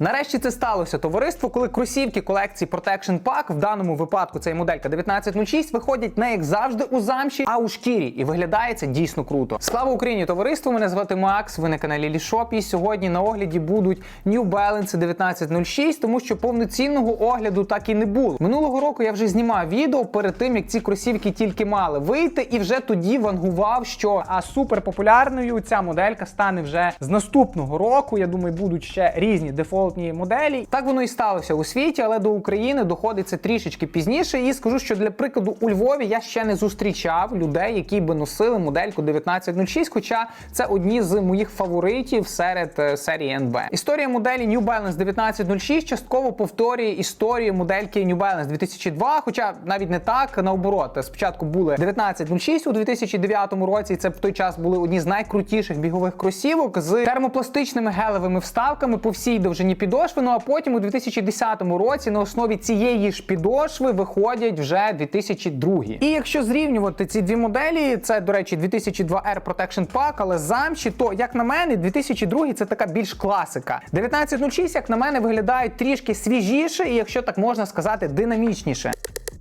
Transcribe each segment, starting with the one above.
Нарешті це сталося товариство, коли кросівки колекції Protection Pack, в даному випадку це моделька 1906, виходять не як завжди у замші, а у шкірі. І виглядає це дійсно круто. Слава Україні, товариство! Мене звати Макс. Ви на каналі Лішоп. І сьогодні на огляді будуть New Balance 1906, тому що повноцінного огляду так і не було. Минулого року я вже знімав відео перед тим, як ці кросівки тільки мали вийти, і вже тоді вангував, що а супер популярною ця моделька стане вже з наступного року. Я думаю, будуть ще різні дефолтні моделі. Так воно і сталося у світі, але до України доходить це трішечки пізніше. І скажу, що для прикладу у Львові я ще не зустрічав людей, які би носили модельку 1906, хоча це одні з моїх фаворитів серед е, серії NB. Історія моделі New Balance 1906 частково повторює історію модельки New Balance 2002, хоча навіть не так, наоборот. Спочатку були 1906 у 2009 році. і Це в той час були одні з найкрутіших бігових кросівок з термопластичними гелевими вставками по всій довжині підошви. Ну а потім у 2010 році на основі цієї ж підошви виходять вже 2002. І якщо зрівнювати ці дві моделі, це до речі 2002 Air Protection Pack, але замші, то як на мене, 2002 це така більш класика. 1906, як на мене, виглядають трішки свіжіше, і якщо так можна сказати, динамічніше.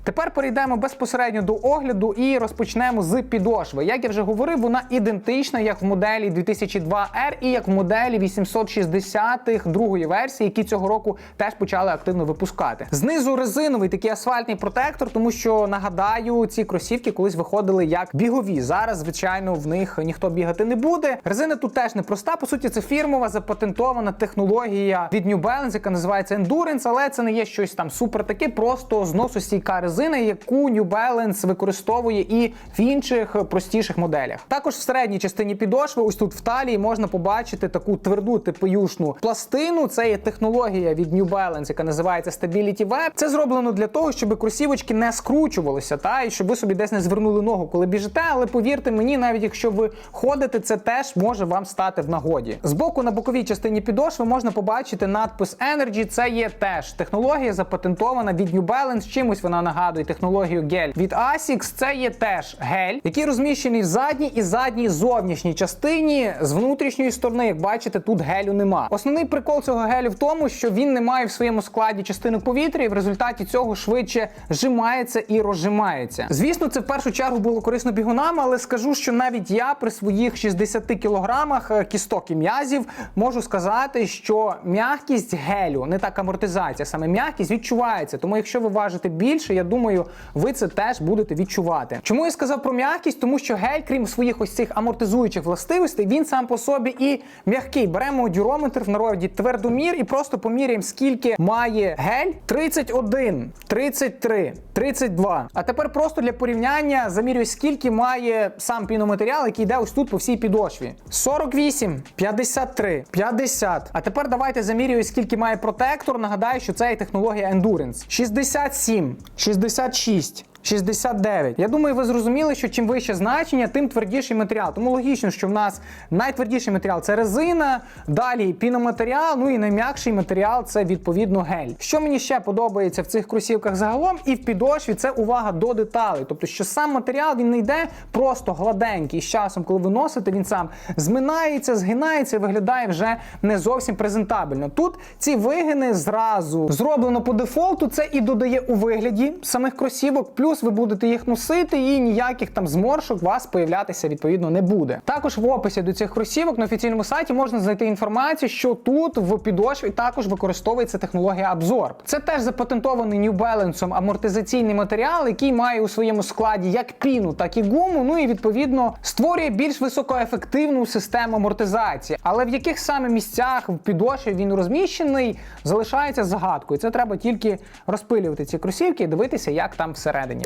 Тепер перейдемо безпосередньо до огляду і розпочнемо з підошви. Як я вже говорив, вона ідентична як в моделі 2002R і як в моделі 860-х другої версії, які цього року теж почали активно випускати. Знизу резиновий такий асфальтний протектор, тому що нагадаю, ці кросівки колись виходили як бігові. Зараз, звичайно, в них ніхто бігати не буде. Резина тут теж непроста. По суті, це фірмова запатентована технологія від New Balance, яка називається Endurance, але це не є щось там супер таке, просто зносостійка резина, яку New Balance використовує і в інших простіших моделях. Також в середній частині підошви, ось тут в талії, можна побачити таку тверду типуюшну пластину. Це є технологія від New Balance, яка називається Stability Web. Це зроблено для того, щоб кросівочки не скручувалися, та і щоб ви собі десь не звернули ногу, коли біжите. Але повірте мені, навіть якщо ви ходите, це теж може вам стати в нагоді. Збоку на боковій частині підошви можна побачити надпис Energy. Це є теж технологія запатентована від New Balance. Чимось вона нагадує технологію гель від ASICS. Це є теж гель, який розміщений в задній і задній зовнішній частині. З внутрішньої сторони, як бачите, тут гелю нема. Основний прикол цього гелю в тому, що він не має в своєму складі частину повітря, і в результаті цього швидше зжимається і розжимається. Звісно, це в першу чергу було корисно бігунам, але скажу, що навіть я при своїх 60 кілограмах е, кісток і м'язів можу сказати, що м'якість гелю, не так амортизація, саме м'якість відчувається. Тому, якщо ви важите більше, я думаю, ви це теж будете відчувати. Чому я сказав про м'якість? Тому що гель, крім своїх ось цих амортизуючих властивостей, він сам по собі і м'який. Беремо дюрометр в народі твердомір і просто поміряємо, скільки має гель. 31, 33, 32. А тепер просто для порівняння замірюю, скільки має сам піноматеріал, який йде ось тут по всій підошві. 48, 53, 50. А тепер давайте замірюю, скільки має протектор. Нагадаю, що це є технологія Endurance. 67, 66. 69. Я думаю, ви зрозуміли, що чим вище значення, тим твердіший матеріал. Тому логічно, що в нас найтвердіший матеріал це резина, далі піноматеріал, ну і найм'якший матеріал це відповідно гель. Що мені ще подобається в цих кросівках загалом, і в підошві це увага до деталей. Тобто, що сам матеріал він не йде просто гладенький. З часом, коли ви носите, він сам зминається, згинається і виглядає вже не зовсім презентабельно. Тут ці вигини зразу зроблено по дефолту. Це і додає у вигляді самих кросівок. Плюс ви будете їх носити, і ніяких там зморшок у вас появлятися відповідно не буде. Також в описі до цих кросівок на офіційному сайті можна знайти інформацію, що тут в підошві також використовується технологія Absorb. Це теж запатентований New Balance амортизаційний матеріал, який має у своєму складі як піну, так і гуму. Ну і відповідно створює більш високоефективну систему амортизації. Але в яких саме місцях в підошві він розміщений, залишається загадкою. Це треба тільки розпилювати ці кросівки і дивитися, як там всередині.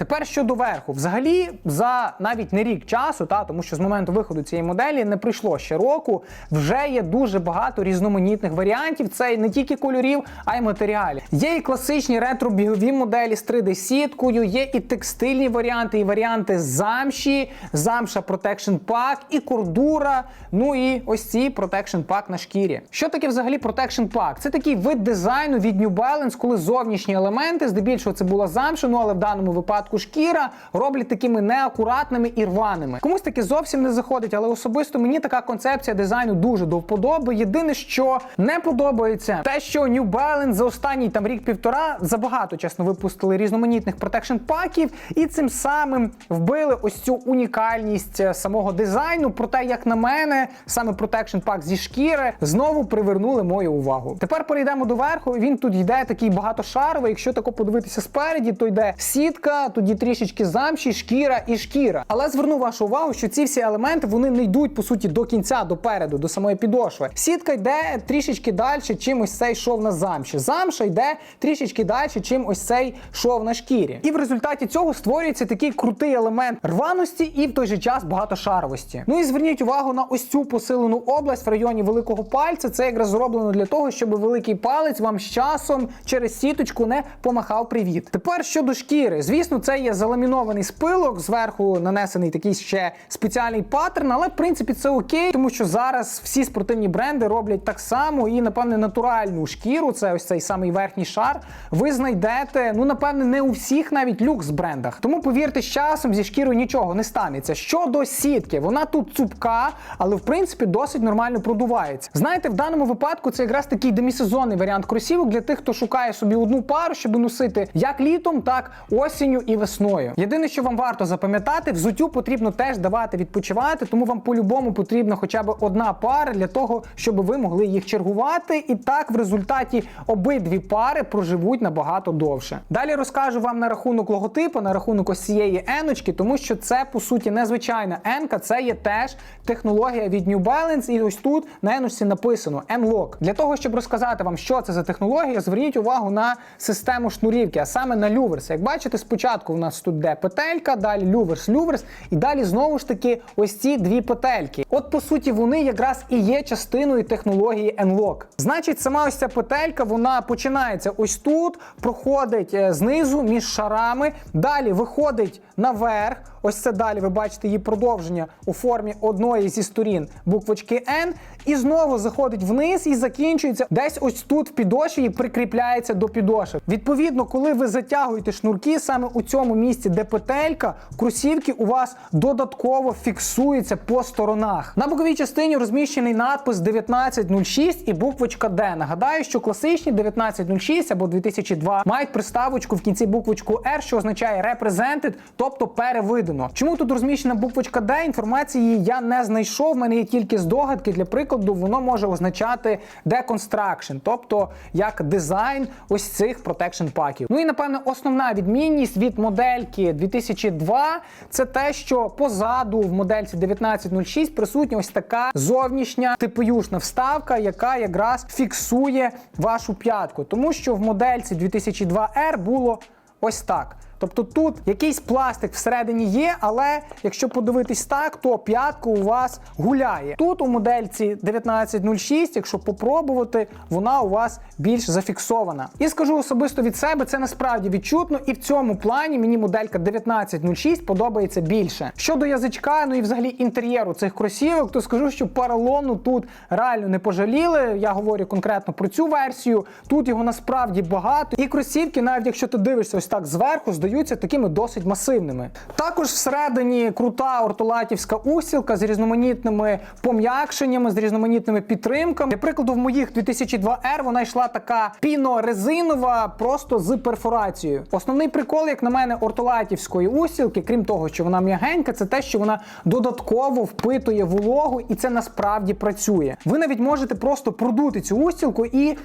Тепер щодо верху, взагалі, за навіть не рік часу, та тому що з моменту виходу цієї моделі не пройшло ще року. Вже є дуже багато різноманітних варіантів. Це не тільки кольорів, а й матеріалів. Є і класичні ретро-бігові моделі з 3D-сіткою, є і текстильні варіанти, і варіанти замші, замша Protection Pack, і кордура. Ну і ось ці Protection Pack на шкірі. Що таке взагалі Protection Pack? Це такий вид дизайну від New Balance, коли зовнішні елементи, здебільшого це була замша, ну але в даному випадку випадку шкіра роблять такими неакуратними і рваними. Комусь таки зовсім не заходить, але особисто мені така концепція дизайну дуже до вподоби. Єдине, що не подобається, те, що New Balance за останній там рік-півтора забагато чесно випустили різноманітних протекшн паків, і цим самим вбили ось цю унікальність е, самого дизайну. Проте, як на мене, саме протекшн пак зі шкіри знову привернули мою увагу. Тепер перейдемо до верху. Він тут йде такий багатошаровий. Якщо тако подивитися спереді, то йде сітка, тоді трішечки замші, шкіра і шкіра. Але зверну вашу увагу, що ці всі елементи вони не йдуть по суті до кінця, допереду, до самої підошви. Сітка йде трішечки далі, чим ось цей шов на замші. Замша йде трішечки далі, чим ось цей шов на шкірі. І в результаті цього створюється такий крутий елемент рваності і в той же час багатошаровості. Ну і зверніть увагу на ось цю посилену область в районі великого пальця. Це якраз зроблено для того, щоб великий палець вам з часом через сіточку не помахав привіт. Тепер щодо шкіри, звісно, це є заламінований спилок, зверху нанесений такий ще спеціальний паттерн, але в принципі це окей, тому що зараз всі спортивні бренди роблять так само і, напевне, натуральну шкіру. Це ось цей самий верхній шар. Ви знайдете, ну напевне, не у всіх навіть люкс брендах. Тому повірте, з часом зі шкірою нічого не станеться. Щодо сітки, вона тут цупка, але в принципі досить нормально продувається. Знаєте, в даному випадку це якраз такий демісезонний варіант кросівок для тих, хто шукає собі одну пару, щоб носити як літом, так осінню і весною. Єдине, що вам варто запам'ятати, взуттю потрібно теж давати відпочивати, тому вам по-любому потрібна хоча б одна пара для того, щоб ви могли їх чергувати. І так в результаті обидві пари проживуть набагато довше. Далі розкажу вам на рахунок логотипу, на рахунок ось цієї еночки, тому що це по суті незвичайна енка, це є теж технологія від New Balance. І ось тут на еночці написано N-Lock. Для того, щоб розказати вам, що це за технологія, зверніть увагу на систему шнурівки, а саме на люверс. Як бачите, спочатку у нас тут де петелька, далі люверс, люверс, і далі знову ж таки ось ці дві петельки. От по суті, вони якраз і є частиною технології N-Lock. Значить, сама ось ця петелька, вона починається ось тут, проходить е, знизу між шарами, далі виходить наверх. Ось це далі ви бачите її продовження у формі одної зі сторін буквочки N, і знову заходить вниз і закінчується десь ось тут в підошві і прикріпляється до підошви. Відповідно, коли ви затягуєте шнурки саме у цьому місці, де петелька, кросівки у вас додатково фіксуються по сторонах. На боковій частині розміщений надпис 1906 і буквочка D. Нагадаю, що класичні 1906 або 2002 мають приставочку в кінці буквочку R, що означає represented, тобто перевидано. Чому тут розміщена буквочка D? Інформації я не знайшов. В мене є тільки здогадки. Для прикладу, воно може означати deconstruction, тобто як дизайн ось цих protection паків. Ну і напевне основна відмінність від модельки 2002 це те, що позаду в модельці 1906 присутня ось така зовнішня типоюшна вставка, яка якраз фіксує вашу п'ятку, тому що в модельці 2002R було ось так. Тобто тут якийсь пластик всередині є, але якщо подивитись так, то п'ятка у вас гуляє. Тут у модельці 1906, якщо попробувати, вона у вас більш зафіксована. І скажу особисто від себе, це насправді відчутно, і в цьому плані мені моделька 1906 подобається більше. Щодо язичка, ну і взагалі інтер'єру цих кросівок, то скажу, що паралону тут реально не пожаліли. Я говорю конкретно про цю версію. Тут його насправді багато. І кросівки, навіть якщо ти дивишся ось так зверху, здаються такими досить масивними. Також всередині крута ортолатівська устілка з різноманітними пом'якшеннями, з різноманітними підтримками. Для прикладу, в моїх 2002R вона йшла така піно-резинова, просто з перфорацією. Основний прикол, як на мене, ортолатівської устілки, крім того, що вона м'ягенька, це те, що вона додатково впитує вологу, і це насправді працює. Ви навіть можете просто продути цю устілку і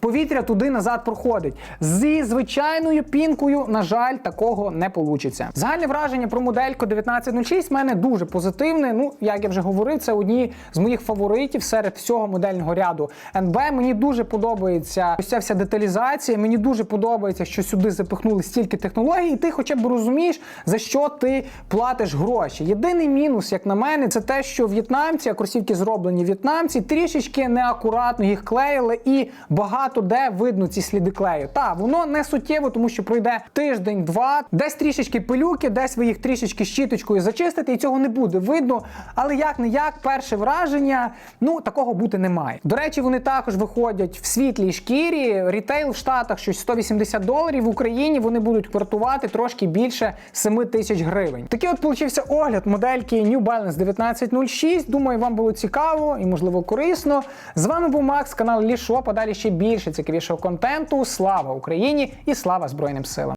повітря туди назад проходить. Зі звичайною пінкою, на жаль, такого не вийде. Загальне враження про модельку 1906 в мене дуже позитивне. Ну, як я вже говорив, це одні з моїх фаворитів серед всього модельного ряду НБ. Мені дуже подобається ось ця вся деталізація. Мені дуже подобається, що сюди запихнули стільки технологій, і ти хоча б розумієш, за що ти платиш гроші. Єдиний мінус, як на мене, це те, що в'єтнамці, а кросівки зроблені в'єтнамці, трішечки неакуратно їх клеїли і багато багато де видно ці сліди клею. Та воно не суттєво, тому що пройде тиждень-два, десь трішечки пилюки, десь ви їх трішечки щіточкою зачистите, і цього не буде видно. Але як не як, перше враження, ну такого бути не має. До речі, вони також виходять в світлій шкірі. Рітейл в Штатах щось 180 доларів. В Україні вони будуть вартувати трошки більше 7 тисяч гривень. Такий от получився огляд модельки New Balance 1906. Думаю, вам було цікаво і можливо корисно. З вами був Макс, канал Лішоп. А далі ще більше цікавішого контенту. Слава Україні і слава Збройним силам!